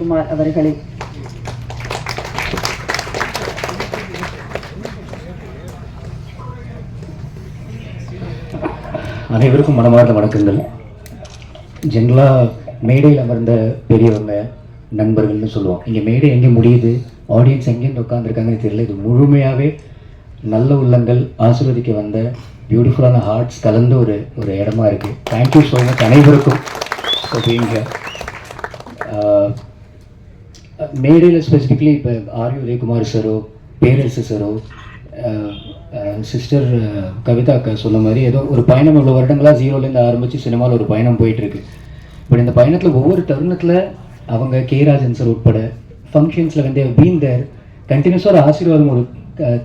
குமார் அவர்களே. அனைவருக்கும் மனமார்ந்த வணக்கங்கள். ஜென்ரலாக மேடையில் அமர்ந்த பெரியவங்க நண்பர்கள்னு சொல்லுவோம். இங்கே மேடை எங்கே முடியுது? ஆடியன்ஸ் எங்கேருந்து உட்காந்துருக்காங்கன்னு தெரியல. இது முழுமையாகவே நல்ல உள்ளங்கள் ஆசீர்வதிக்க வந்த பியூட்டிஃபுல்லான ஹார்ட்ஸ் கலந்த ஒரு ஒரு இடமா இருக்குது தேங்க்யூ ஸோ மச் அனைவருக்கும் அப்படிங்க மேடையில் ஸ்பெசிஃபிக்லி இப்போ ஆர் வி உதயகுமார் சாரோ பேரரசு சாரோ சிஸ்டர் கவிதா அக்கா சொன்ன மாதிரி ஏதோ ஒரு பயணம் இவ்வளோ வருடங்களாக ஜீரோலேருந்து ஆரம்பித்து சினிமாவில் ஒரு பயணம் போயிட்டுருக்கு. பட் இந்த பயணத்தில் ஒவ்வொரு தருணத்தில் அவங்க கே ராஜன் சார் உட்பட ஃபங்க்ஷன்ஸில் வந்து பீன் தேர் கண்டினியூஸாக ஒரு ஆசீர்வாதம் ஒரு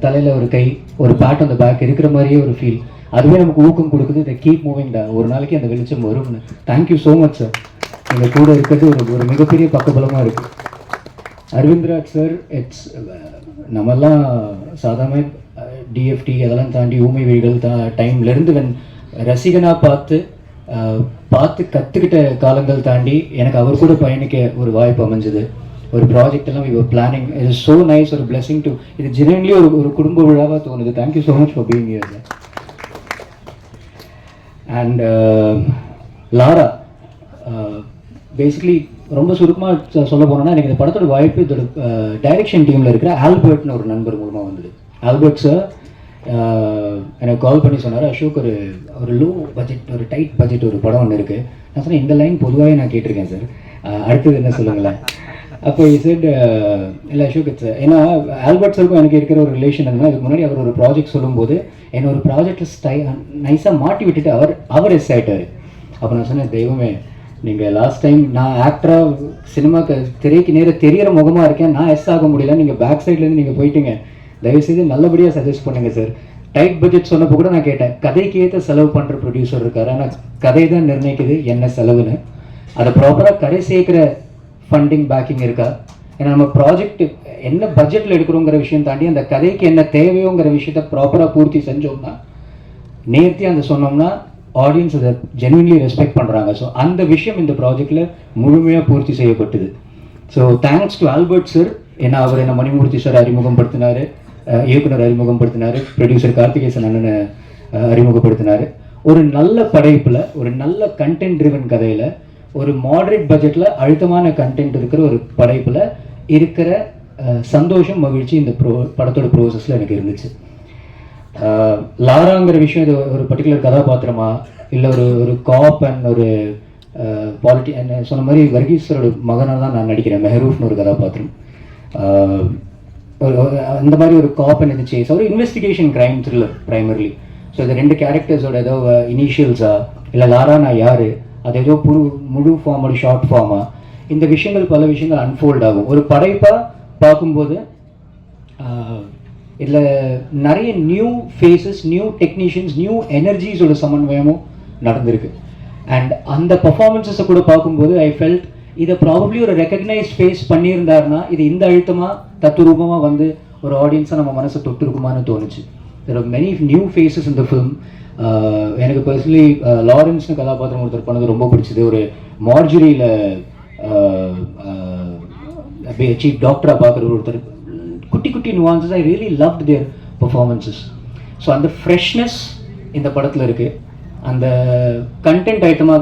தலையில் ஒரு கை ஒரு பேட் அந்த பேக் இருக்கிற மாதிரியே ஒரு ஃபீல் அதுவே நமக்கு ஊக்கம் கொடுக்குது இதை கீப் மூவிங் டா. ஒரு நாளைக்கு அந்த வெளிச்சம் வரும்னு. தேங்க்யூ ஸோ மச் சார் எங்கள் கூட இருக்கிறது ஒரு ஒரு மிகப்பெரிய பக்கபலமாக இருக்குது அரவிந்த்ராஜ் சார் இட்ஸ் நம்மெல்லாம் சாதாரண டிஎஃப்டி அதெல்லாம் தாண்டி ஊமை வழிகள் தா டைம்லேருந்து வென் ரசிகனாக பார்த்து பார்த்து கற்றுக்கிட்ட காலங்கள் தாண்டி எனக்கு அவர் கூட பயணிக்க ஒரு வாய்ப்பு அமைஞ்சது. ஒரு ப்ராஜெக்ட் எல்லாம் இவர் பிளானிங் இஸ் ஸோ நைஸ் ஒரு பிளெஸிங் டு இது ஜெனுவன்லி ஒரு ஒரு குடும்ப விழாவாக தோணுது. Thank you so much for being here and Lara basically ரொம்ப சுருக்கமாக சொல்ல போனோம்னா எனக்கு இந்த படத்தோட வாய்ப்பு இதோட டைரக்ஷன் டீமில் இருக்கிற ஆல்பர்ட்னு ஒரு நண்பர் மூலமாக வந்தது. ஆல்பர்ட் சார் எனக்கு கால் பண்ணி சொன்னார் அசோக் ஒரு ஒரு லோ பட்ஜெட் ஒரு டைட் பட்ஜெட் ஒரு படம் ஒன்று இருக்குது நான் சொன்னேன் இந்த லைன் பொதுவாகவே நான் கேட்டிருக்கேன் சார் அடுத்தது என்ன சொல்லுங்களேன்? அப்போ இசட் இல்லை அசோக் இட்ஸ் ஏன்னா ஆல்பர்ட் சருக்கும் எனக்கு இருக்கிற ஒரு ரிலேஷன் என்னன்னா இதுக்கு முன்னாடி அவர் ஒரு ப்ராஜெக்ட் சொல்லும்போது என்னை ஒரு ப்ராஜெக்ட் ஸ்டை நைஸாக மாட்டி விட்டுட்டு அவர் அவர் எஸ் ஆகிட்டார் அப்போ நான் சொன்னேன் தெய்வமே நீங்கள் லாஸ்ட் டைம் நான் ஆக்டராக சினிமாக்கு திரைக்கு நேர தெரிகிற முகமாக இருக்கேன். நான் எஸ் ஆக முடியல. நீங்கள் பேக் சைட்லேருந்து நீங்கள் போயிட்டீங்க. தயவுசெய்து நல்லபடியாக சஜஸ்ட் பண்ணுங்க சார் டைட் பட்ஜெட் சொன்னப்போ கூட நான் கேட்டேன். கதைக்கு ஏற்ற செலவு பண்ணுற ப்ரொடியூசர் இருக்கார். ஆனால் கதை தான் நிர்ணயிக்குது. என்ன செலவுன்னு. அதை ப்ராப்பராக கரை சேர்க்குற ஃபண்டிங் பேக்கிங் இருக்கா? ஏன்னா நம்ம ப்ராஜெக்ட் என்ன பட்ஜெட்டில் எடுக்கிறோங்கிற விஷயம் தாண்டி அந்த கதைக்கு என்ன தேவையோங்கிற விஷயத்த ப்ராப்பராக பூர்த்தி செஞ்சோம்னா நேர்த்தி அந்த சொன்னோம்னா ஆடியன்ஸ் அதை ஜென்வின்லி ரெஸ்பெக்ட் பண்ணுறாங்க ஸோ அந்த விஷயம் இந்த ப்ராஜெக்டில் முழுமையாக பூர்த்தி செய்யப்பட்டது. So thanks to Albert sir ஏன்னா அவர் என்ன மணிமூர்த்தி சார் அறிமுகப்படுத்தினார். இயக்குனர் அறிமுகப்படுத்தினார். ப்ரொடியூசர் கார்த்திகேசன் அண்ணனை அறிமுகப்படுத்தினார். ஒரு நல்ல படைப்பில் ஒரு நல்ல கண்டென்ட் ட்ரிவன் கதையில் ஒரு மாடரேட் பட்ஜெட்டில் அழுத்தமான கண்டென்ட் இருக்கிற ஒரு படைப்பில் இருக்கிற சந்தோஷம் மகிழ்ச்சி இந்த ப்ரோ படத்தோட ப்ரோசஸில் எனக்கு இருந்துச்சு. லாராங்கிற விஷயம் இது ஒரு பர்டிகுலர் கதாபாத்திரமா? இல்லை ஒரு ஒரு காப் அண்ட் ஒரு பாலிட்டி சொன்ன மாதிரி வர்கீஸ்வரோட மகனாக தான் நான் நடிக்கிறேன். மெஹரூஃப்னு ஒரு கதாபாத்திரம். ஒரு ஒரு- அந்த மாதிரி ஒரு காப் அண்ட் இது சேஸ் ஒரு investigation crime thriller primarily so இந்த ரெண்டு கேரக்டர்ஸோட ஏதோ இனிஷியல்ஸா இல்லை லாரா நான் யார்? அது ஏதோ புது முழு ஃபார்மோட ஷார்ட் ஃபார்மா இந்த விஷயங்கள் பல விஷயங்கள் அன்ஃபோல்ட் ஆகும். ஒரு படைப்பாக பார்க்கும்போது இதில் நிறைய new faces new technicians new எனர்ஜிஸோட சமன்வயமும் நடந்திருக்கு. அண்ட் அந்த பர்ஃபார்மன்ஸஸை கூட பார்க்கும்போது ஐ ஃபெல்ட் இதை ப்ராபப்ளி ஒரு ரெக்கக்னைஸ் ஃபேஸ் பண்ணியிருந்தாருன்னா இது இந்த அழுத்தமாக தத்துரூபமாக வந்து ஒரு ஆடியன்ஸாக நம்ம மனசை தொட்டிருக்குமான்னு தோணுச்சு. There are many new faces இந்த ஃபிலிம் எனக்கு பர்சனலி லாரன்ஸ்னு uh, கதாபாத்திரம் ஒருத்தர் பண்ணது ரொம்ப பிடிச்சது. ஒரு மார்ஜரியில் சீஃப் uh, uh, டாக்டராக பார்க்குற ஒருத்தர் குட்டி குட்டி nuances I really love their performances so அந்த ஃப்ரெஷ்னஸ் இந்த படத்தில் இருக்குது அந்த கண்டென்ட் ஐட்டமாக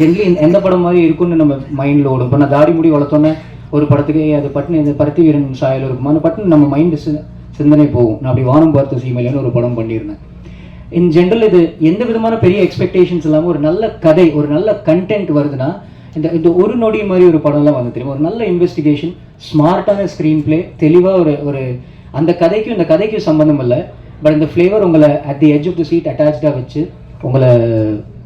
ஜென்ரலி எந்த படம் மாதிரி இருக்கும்னு நம்ம மைண்டில் ஓடும். இப்போ நான் தாடி முடி வளர்த்தோன்னே ஒரு படத்துக்கு அது பட்டுனு இந்த பருத்தி வீரன் சாயல் இருக்கும். அந்த பட்டுன்னு நம்ம மைண்டு சிந்தனை போகும். நான் அப்படி வானம் பார்த்த சீமையிலன்னு ஒரு படம் பண்ணியிருந்தேன். இன் ஜென்ரல் இது எந்த விதமான பெரிய எக்ஸ்பெக்டேஷன்ஸ் இல்லாமல் ஒரு நல்ல கதை ஒரு நல்ல கண்டென்ட் வருதுன்னா இந்த இந்த ஒரு நொடி மாதிரி ஒரு படம்லாம் வந்து தெரியும்? ஒரு நல்ல இன்வெஸ்டிகேஷன் ஸ்மார்ட்டான ஸ்க்ரீன் பிளே தெளிவாக ஒரு ஒரு அந்த கதைக்கும் இந்த கதைக்கும் சம்மந்தம் இல்லை. பட் இந்த ஃப்ளேவர் உங்களை at the edge of the seat அட்டாச்சாக வச்சு உங்களை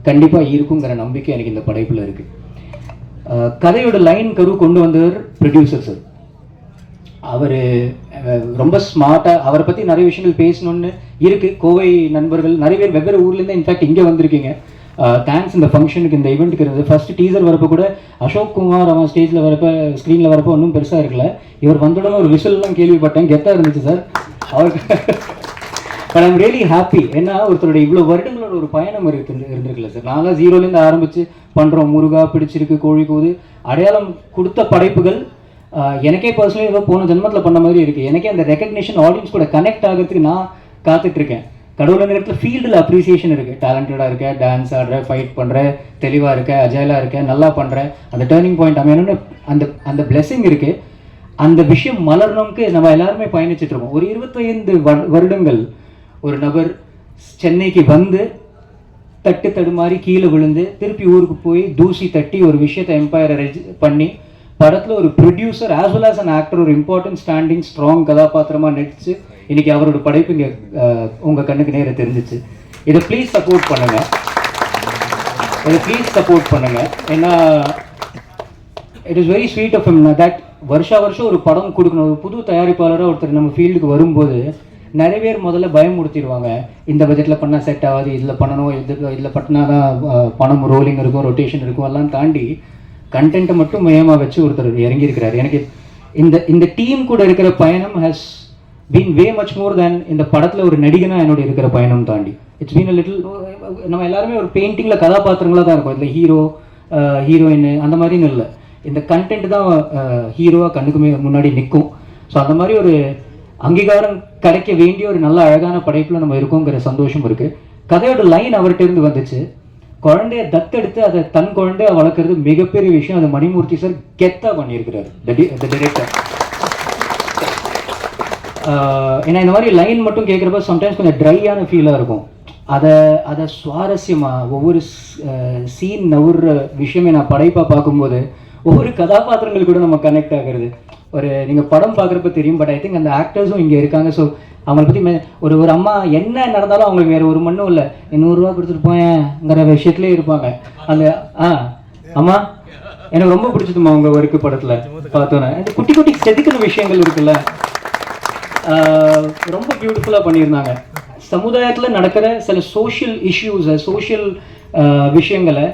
கண்டிப்பாக இருக்குங்கிற நம்பிக்கை எனக்கு இந்த படைப்பில் இருக்குது கதையோட லைன் கரு கொண்டு வந்தவர் ப்ரொடியூசர் சார் அவர் ரொம்ப ஸ்மார்ட்டாக அவரை பற்றி நிறைய விஷயங்கள் பேசணும்னு இருக்குது கோவை நண்பர்கள் நிறைய பேர் வெவ்வேறு ஊர்லேருந்து இன்ஃபேக்ட் இங்கே வந்திருக்கீங்க. Uh, தேங்க்ஸ் இந்த ஃபங்க்ஷனுக்கு இந்த ஈவெண்ட்டுக்கு இருந்தது ஃபர்ஸ்ட் டீசர் வரப்போ கூட அசோக் குமார் அவன் ஸ்டேஜில் வரப்போ ஸ்க்ரீனில் வரப்போ ஒன்றும் பெருசாக இருக்கல. இவர் வந்தோடனே ஒரு விஷல்லாம் கேள்விப்பட்டேன். கெத்தாக இருந்துச்சு சார் அவருக்கு பட் ஐம் ரியலி ஹாப்பி ஏன்னா ஒருத்தருடைய இவ்வளோ வருடங்களோட ஒரு பயணம் இருக்கு இருந்திருக்குல்ல சார் நான்லாம் ஜீரோலேருந்து ஆரம்பித்து பண்ணுறோம் முருகா பிடிச்சிருக்கு கோழி அடையாளம் கொடுத்த படைப்புகள் எனக்கே பர்சனலி ஏதோ போன ஜென்மத்தில் பண்ண மாதிரி இருக்குது எனக்கே அந்த ரெக்கக்னிஷன் ஆடியன்ஸ் கூட கனெக்ட் ஆகிறதுக்கு நான் காத்துட்ருக்கேன் கடவுளை நேரத்தில் ஃபீல்டில் அப்ரிசியேஷன் இருக்குது டேலண்டடாக இருக்க. டான்ஸ் ஆடுற ஃபைட் பண்ணுற தெளிவாக இருக்க அஜயலாக இருக்க நல்லா பண்ணுற அந்த டேர்னிங் பாயிண்ட் அமையணும்னு அந்த அந்த பிளெஸிங் இருக்குது அந்த விஷயம் மலரணும்க்கு நம்ம எல்லாருமே பயணிச்சுட்டு இருக்கோம். ஒரு இருபத்தைந்து வருடங்கள் ஒரு நபர் சென்னைக்கு வந்து தட்டு தடுமாறி கீழே விழுந்து திருப்பி ஊருக்கு போய் தூசி தட்டி ஒரு விஷயத்தை எம்பையரை பண்ணி படத்தில் ஒரு producer as well as an actor ஒரு இம்பார்ட்டன்ட் ஸ்டாண்டிங் ஸ்ட்ராங் கதாபாத்திரமாக நடிச்சு இன்னைக்கு அவரோட படைப்பு இங்கே உங்கள் கண்ணுக்கு நேர தெரிஞ்சிச்சு. இதை ப்ளீஸ் சப்போர்ட் பண்ணுங்க. இதை ப்ளீஸ் சப்போர்ட் பண்ணுங்க. ஏன்னா it is very sweet of that வருஷா வருஷம் ஒரு படம் கொடுக்கணும். ஒரு புது தயாரிப்பாளராக ஒருத்தர் நம்ம ஃபீல்டுக்கு வரும்போது நிறைய பேர் முதல்ல பயமுறுத்திடுவாங்க. இந்த பட்ஜெட்டில் பண்ணால் செட் ஆகாது இதில் பண்ணணும் இது இதில் பண்ணா தான் பணம் ரோலிங் இருக்கும் ரொட்டேஷன் இருக்கும் எல்லாம் தாண்டி கண்டென்ட்டை மட்டும் மையமாக வச்சு ஒருத்தர் இறங்கியிருக்கிறார். எனக்கு இந்த இந்த டீம் கூட இருக்கிற பயணம் has been way much more than இந்த படத்தில் ஒரு நடிகனாக என்னோட இருக்கிற பயணம் தாண்டி. இட்ஸ் பீன் லிட்டில் நம்ம எல்லாருமே ஒரு பெயிண்டிங்கில் கதாபாத்திரங்களாக தான் இருக்கும். இந்த ஹீரோ ஹீரோயின் அந்த மாதிரின்னு இல்லை. இந்த கண்டென்ட் தான் ஹீரோவாக கண்ணுக்குமே முன்னாடி நிற்கும். ஸோ அந்த மாதிரி ஒரு அங்கீகாரம் கிடைக்க வேண்டிய ஒரு நல்ல அழகான படைப்பில் நம்ம இருக்கோங்கிற சந்தோஷம் இருக்குது கதையோட லைன் அவர்கிட்ட இருந்து வந்துச்சு. குழந்தைய தத்தெடுத்து அதை தன் குழந்தைய வளர்க்குறது மிகப்பெரிய விஷயம். அது மணிமூர்த்தி சார் கெத்தாக பண்ணியிருக்கிறாரு த டிரெக்டர் ஏன்னா இந்த மாதிரி லைன் மட்டும் கேட்குறப்ப சம்டைம்ஸ் கொஞ்சம் ட்ரையான ஃபீலாக இருக்கும். அதை அதை சுவாரஸ்யமாக ஒவ்வொரு சீன் நவுற விஷயமே நான் படைப்பாக பார்க்கும்போது ஒவ்வொரு கதாபாத்திரங்கள் கூட நம்ம கனெக்ட் ஆகிறது. ஒரு நீங்கள் படம் பார்க்குறப்ப தெரியும் பட் ஐ திங்க் அந்த ஆக்டர்ஸும் இங்கே இருக்காங்க. ஸோ அவங்கள பற்றி ஒரு ஒரு அம்மா என்ன நடந்தாலும் அவங்களுக்கு வேறு ஒரு மண்ணும் இல்லை. நூறுரூவா கொடுத்துட்டு போயேங்கிற விஷயத்துலேயே இருப்பாங்க. அந்த ஆ அம்மா எனக்கு ரொம்ப பிடிச்சதுமா உங்கள் ஒர்க்கு படத்தில் பார்த்தோன்னே. அந்த குட்டி குட்டி செதுக்கிற விஷயங்கள் இருக்குல்ல. ரொம்ப பியூட்டிஃபுல்லாக பண்ணியிருந்தாங்க. சமுதாயத்தில் நடக்கிற சில சோஷியல் இஷ்யூஸை சோஷியல் விஷயங்களை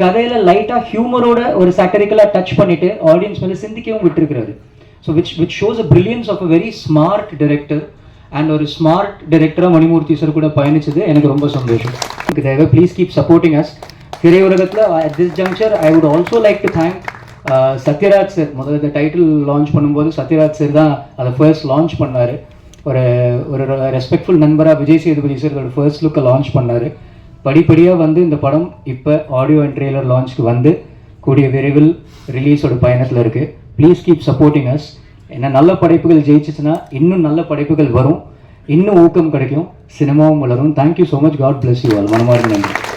கதையில் லைட்டாக ஹியூமரோட ஒரு சாட்டரிக்கலாக டச் பண்ணிட்டு ஆடியன்ஸ் மேலே சிந்திக்கவும் விட்டுருக்கிறாரு. So which which shows a brilliance of a very smart director and ஒரு ஸ்மார்ட் டிரெக்டராக மணிமூர்த்தி சார் கூட பயணிச்சது எனக்கு ரொம்ப சந்தோஷம். எனக்கு please keep supporting us திரையுலகத்தில் at this juncture I would also like to thank Sathyaraj sir முதல்ல இந்த டைட்டில் லான்ச் பண்ணும்போது சத்யராஜ் சார் தான் அதை ஃபர்ஸ்ட் லான்ச் பண்ணார். ஒரு ஒரு ரெஸ்பெக்ட்ஃபுல் நண்பராக விஜய் சேதுபதி சார் ஒரு ஃபர்ஸ்ட் லுக்கை லான்ச் பண்ணார். படிப்படியாக வந்து இந்த படம் இப்போ ஆடியோ அண்ட் ட்ரெய்லர் லான்ச்க்கு வந்து கூடிய விரைவில் ரிலீஸோட பயணத்தில் இருக்குது ப்ளீஸ் கீப் சப்போர்ட்டிங் அஸ் ஏன்னா நல்ல படைப்புகள் ஜெயிச்சிச்சுன்னா இன்னும் நல்ல படைப்புகள் வரும். இன்னும் ஊக்கம் கிடைக்கும். சினிமாவும் வளரும். Thank you so much God bless you all மனமார்ந்த நன்றி.